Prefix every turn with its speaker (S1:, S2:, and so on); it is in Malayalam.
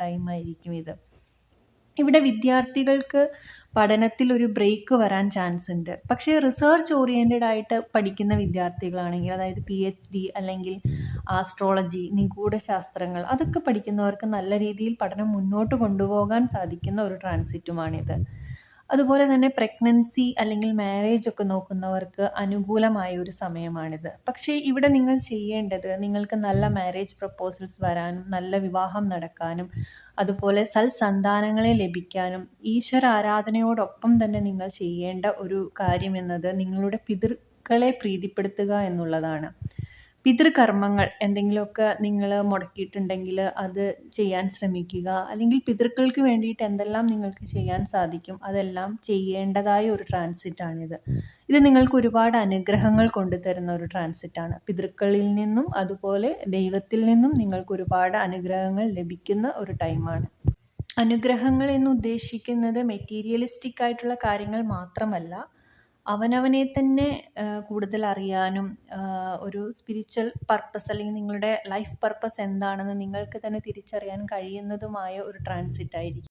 S1: ടൈമായിരിക്കും ഇത്. ഇവിടെ വിദ്യാർത്ഥികൾക്ക് പഠനത്തിൽ ഒരു ബ്രേക്ക് വരാൻ ചാൻസ് ഉണ്ട്. പക്ഷേ റിസർച്ച് ഓറിയന്റഡ് ആയിട്ട് പഠിക്കുന്ന വിദ്യാർത്ഥികളാണെങ്കിൽ അതായത് പി എച്ച് ഡി അല്ലെങ്കിൽ ആസ്ട്രോളജി നിഗൂഢശാസ്ത്രങ്ങൾ അതൊക്കെ പഠിക്കുന്നവർക്ക് നല്ല രീതിയിൽ പഠനം മുന്നോട്ട് കൊണ്ടുപോകാൻ സാധിക്കുന്ന ഒരു ട്രാൻസിറ്റുമാണിത്. അതുപോലെ തന്നെ പ്രഗ്നൻസി അല്ലെങ്കിൽ മാരേജ് ഒക്കെ നോക്കുന്നവർക്ക് അനുകൂലമായ ഒരു സമയമാണിത്. പക്ഷേ ഇവിടെ നിങ്ങൾ ചെയ്യേണ്ടത് നിങ്ങൾക്ക് നല്ല മാരേജ് പ്രപ്പോസൽസ് വരാനും നല്ല വിവാഹം നടക്കാനും അതുപോലെ സൽസന്താനങ്ങളെ ലഭിക്കാനും ഈശ്വര ആരാധനയോടൊപ്പം തന്നെ നിങ്ങൾ ചെയ്യേണ്ട ഒരു കാര്യം എന്നത് നിങ്ങളുടെ പിതൃക്കളെ പ്രീതിപ്പെടുത്തുക എന്നുള്ളതാണ്. പിതൃകർമ്മങ്ങൾ എന്തെങ്കിലുമൊക്കെ നിങ്ങൾ മുടക്കിയിട്ടുണ്ടെങ്കിൽ അത് ചെയ്യാൻ ശ്രമിക്കുക. അല്ലെങ്കിൽ പിതൃക്കൾക്ക് വേണ്ടിയിട്ട് എന്തെല്ലാം നിങ്ങൾക്ക് ചെയ്യാൻ സാധിക്കും അതെല്ലാം ചെയ്യേണ്ടതായ ഒരു ട്രാൻസിറ്റാണിത് ഇത് നിങ്ങൾക്ക് ഒരുപാട് അനുഗ്രഹങ്ങൾ കൊണ്ടുതരുന്ന ഒരു ട്രാൻസിറ്റാണ് പിതൃക്കളിൽ നിന്നും അതുപോലെ ദൈവത്തിൽ നിന്നും നിങ്ങൾക്ക് ഒരുപാട് അനുഗ്രഹങ്ങൾ ലഭിക്കുന്ന ഒരു ടൈമാണ് അനുഗ്രഹങ്ങൾ എന്ന് ഉദ്ദേശിക്കുന്നത് മെറ്റീരിയലിസ്റ്റിക് ആയിട്ടുള്ള കാര്യങ്ങൾ മാത്രമല്ല അവനവനെ തന്നെ കൂടുതൽ അറിയാനും ഒരു സ്പിരിച്വൽ പർപ്പസ് അല്ലെങ്കിൽ നിങ്ങളുടെ ലൈഫ് പർപ്പസ് എന്താണെന്ന് നിങ്ങൾക്ക് തന്നെ തിരിച്ചറിയാൻ കഴിയുന്നതുമായ ഒരു ട്രാൻസിറ്റ് ആയിരിക്കും.